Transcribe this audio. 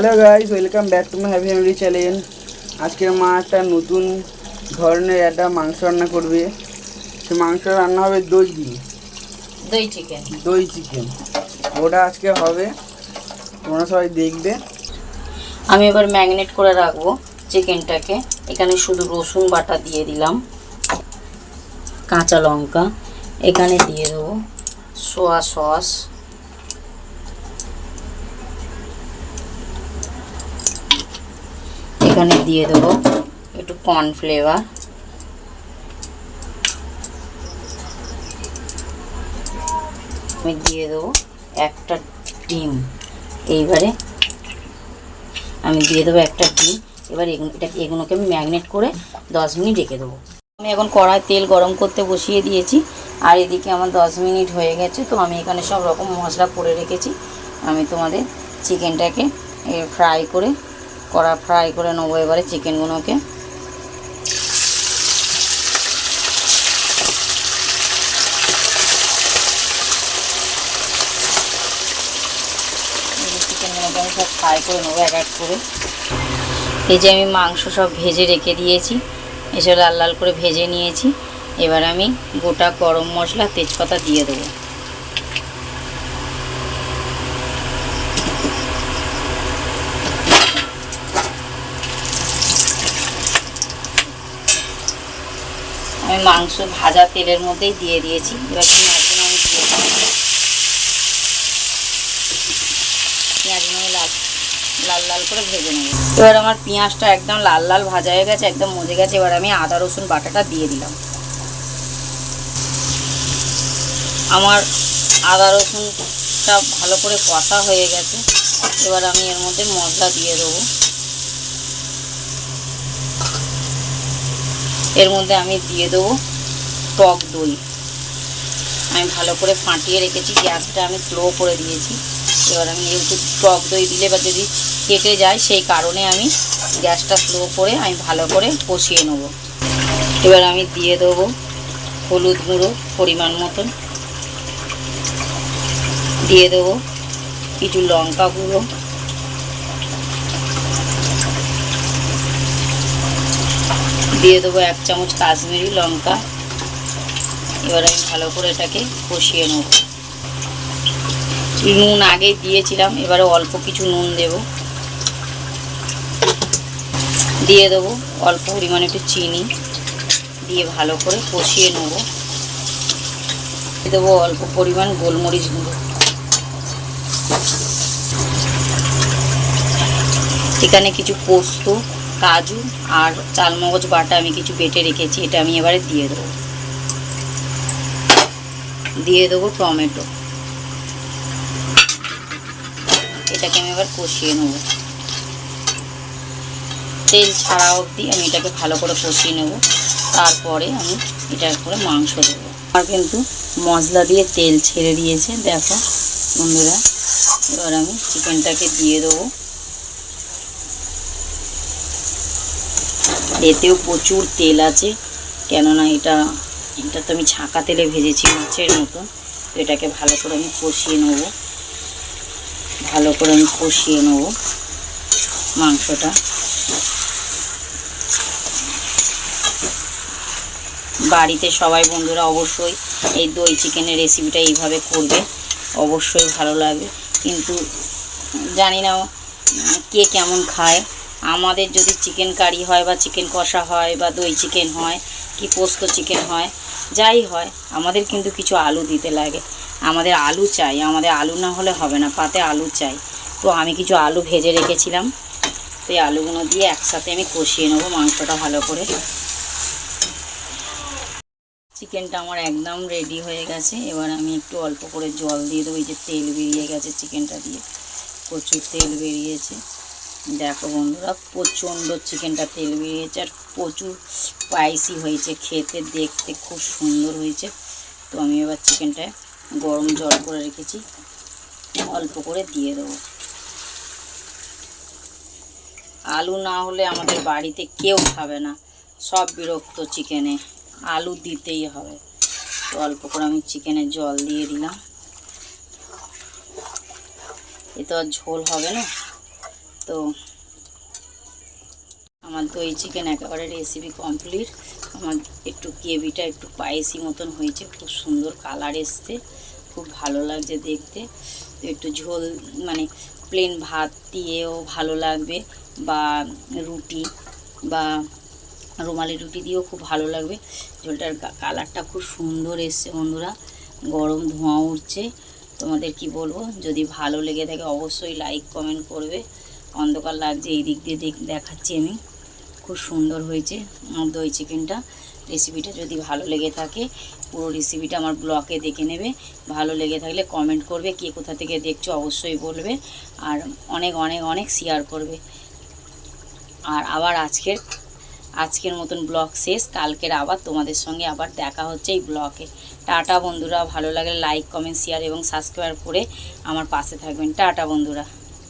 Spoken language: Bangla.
Hello guys welcome back to my happy family channel আজকের মা একটা নতুন ধরনের একটা মাংস রান্না করবে। সে মাংস রান্না হবে দই দিয়ে। দই চিকেন দই চিকেন ওটা আজকে হবে। তোমরা সবাই দেখবে। আমি এবার ম্যাগনেট করে রাখব চিকেনটাকে। এখানে শুধু রসুন বাটা দিয়ে দিলাম। কাঁচা লঙ্কা। এখানে দিয়ে দেবো সোয়া সস। এখানে দিয়ে দেবো একটু কর্নফ্লেভার আমি দিয়ে দেবো একটা ডিম। এইবারে আমি দিয়ে দেবো একটা ডিম। এবার এগুলো এটা এগুলোকে আমি ম্যাগনেট করে দশ মিনিট রেখে দেবো। আমি এখন কড়াই তেল গরম করতে বসিয়ে দিয়েছি। আর এদিকে আমার দশ মিনিট হয়ে গেছে, তো আমি এখানে সব রকম মশলা করে রেখেছি। আমি তোমাদের চিকেনটাকে ফ্রাই করে কড়া ফ্রাই করে নেব এবারে চিকেনগুলোকে চিকেনগুলোকে আমি সব ফ্রাই করে নেব এক এক করে। এই যে আমি মাংস সব ভেজে রেখে দিয়েছি এসব লাল লাল করে ভেজে নিয়েছি। এবার আমি গোটা গরম মশলা তেজপাতা দিয়ে দেবো। মাংস, ভাজা তেলের মধ্যেই দিয়ে দিয়েছি। এবার পেঁয়াজগুলো আমি দিয়ে পেঁয়াজগুলো আমি লাল লাল লাল করে ভেজে নেব। এবার আমার পেঁয়াজটা একদম লাল লাল ভাজা হয়ে গেছে, একদম মজে গেছে। এবার আমি আদা, রসুন, বাটাটা দিয়ে দিলাম। আমার আদা, রসুনটা ভালো করে কষা হয়ে গেছে। এবার আমি এর মধ্যে মশলা দিয়ে দেবো। এর মধ্যে আমি দিয়ে দেবো টক দই। আমি ভালো করে ফাটিয়ে রেখেছি, গ্যাসটা আমি স্লো করে দিয়েছি। এবার আমি একটু টক দই দিলে বা যদি কেটে যায়, সেই কারণে আমি গ্যাসটা স্লো করে আমি ভালো করে কষিয়ে নেব। এবার আমি দিয়ে দেবো হলুদ গুঁড়ো পরিমাণ মতন। দিয়ে দেবো কিছু লঙ্কা গুঁড়ো। দিয়ে দেবো এক চামচ কাশ্মীরি লঙ্কা। এবার আমি ভালো করে এটাকে কষিয়ে নেব। নুন আগে দিয়েছিলাম, এবারে অল্প কিছু নুন দেব। দিয়ে দেবো অল্প পরিমাণে একটু চিনি দিয়ে ভালো করে কষিয়ে নেব। দেবো অল্প পরিমাণ গোলমরিচ গুঁড়ো। এখানে কিছু পোস্ত কাজু আর চালমগজ বাটা আমি কিছু বেটে রেখেছি, এটা আমি এবারে দিয়ে দেবো। দিয়ে দেবো টমেটো। এটাকে আমি এবার কষিয়ে নেব। তেল ছাড়া অবধি আমি এটাকে ভালো করে কষিয়ে নেব। তারপরে আমি এটার করে মাংস দেবো। আমার কিন্তু মশলা দিয়ে তেল ছেড়ে দিয়েছে, দেখো বন্ধুরা। এবার আমি চিকেনটাকে দিয়ে দেবো। এতেও প্রচুর তেল আছে, কেননা এটা এটা তো আমি ছাঁকা তেলে ভেজেছি মাছের মতো, তো এটাকে ভালো করে আমি কষিয়ে নেব। ভালো করে আমি কষিয়ে নেব মাংসটা। বাড়িতে সবাই বন্ধুরা অবশ্যই এই দই চিকেনের রেসিপিটা এইভাবে করবে, অবশ্যই ভালো লাগবে। কিন্তু জানি না কে কেমন খায়। আমাদের যদি চিকেন কারি হয় বা চিকেন কষা হয় বা দই চিকেন হয় কি পোস্ত চিকেন হয়, যাই হয়, আমাদের কিন্তু কিছু আলু দিতে লাগে। আমাদের আলু চাই, আমাদের আলু না হলে হবে না, পাতে আলু চাই। তো আমি কিছু আলু ভেজে রেখেছিলাম। তো এই আলুগুলো দিয়ে একসাথে আমি কষিয়ে নেব মাংসটা ভালো করে। চিকেনটা আমার একদম রেডি হয়ে গেছে। এবার আমি একটু অল্প করে জল দিয়ে দেবো। এই যে তেল বেরিয়ে গেছে চিকেনটা দিয়ে। প্রচুর তেল বেরিয়েছে। দেখো বন্ধুরা, প্রচণ্ড চিকেনটা তেল বেরিয়েছে আর প্রচুর স্পাইসি হয়েছে, খেতে দেখতে খুব সুন্দর হয়েছে। তো আমি এবার চিকেনটা গরম জল করে রেখেছি, অল্প করে দিয়ে দেবো। আলু না হলে আমাদের বাড়িতে কেউ খাবে না, সব বিরক্ত চিকেনে, আলু দিতেই হবে। তো অল্প করে আমি চিকেনে জল দিয়ে দিলাম। এ তো আর ঝোল হবে না? তো আমার দই চিকেন একেবারে রেসিপি কমপ্লিট আমার একটু গ্রেভিটা একটু পায়েসি মতন হয়েছে, খুব সুন্দর কালার এসছে, খুব ভালো লাগছে দেখতে। তো একটু ঝোল মানে প্লেন ভাত দিয়েও ভালো লাগবে, বা রুটি, বা রুমালি রুটি দিয়েও খুব ভালো লাগবে। ঝোলটার কালারটা খুব সুন্দর এসছে বন্ধুরা, গরম ধোঁয়া উঠছে। তোমাদের কি বলব, যদি ভালো লেগে থাকে অবশ্যই লাইক কমেন্ট করবে। অন্ধকার লাগছে, এই দিক দিয়ে দেখ- দেখাচ্ছি আমি। খুব সুন্দর হয়েছে দই চিকেনটা। রেসিপিটা যদি ভালো লেগে থাকে, পুরো রেসিপিটা আমার ব্লগে দেখে নেবে। ভালো লেগে থাকলে কমেন্ট করবে, কে কোথা থেকে দেখছ অবশ্যই বলবে। আর অনেক অনেক অনেক শেয়ার করবে। আর আবার আজকের আজকের মতন ব্লগ শেষ। কালকের আবার তোমাদের সঙ্গে আবার দেখা হচ্ছে এই ব্লগে টাটা বন্ধুরা, ভালো লাগলে লাইক কমেন্ট শেয়ার এবং সাবস্ক্রাইব করে আমার পাশে থাকবেন। টাটা বন্ধুরা।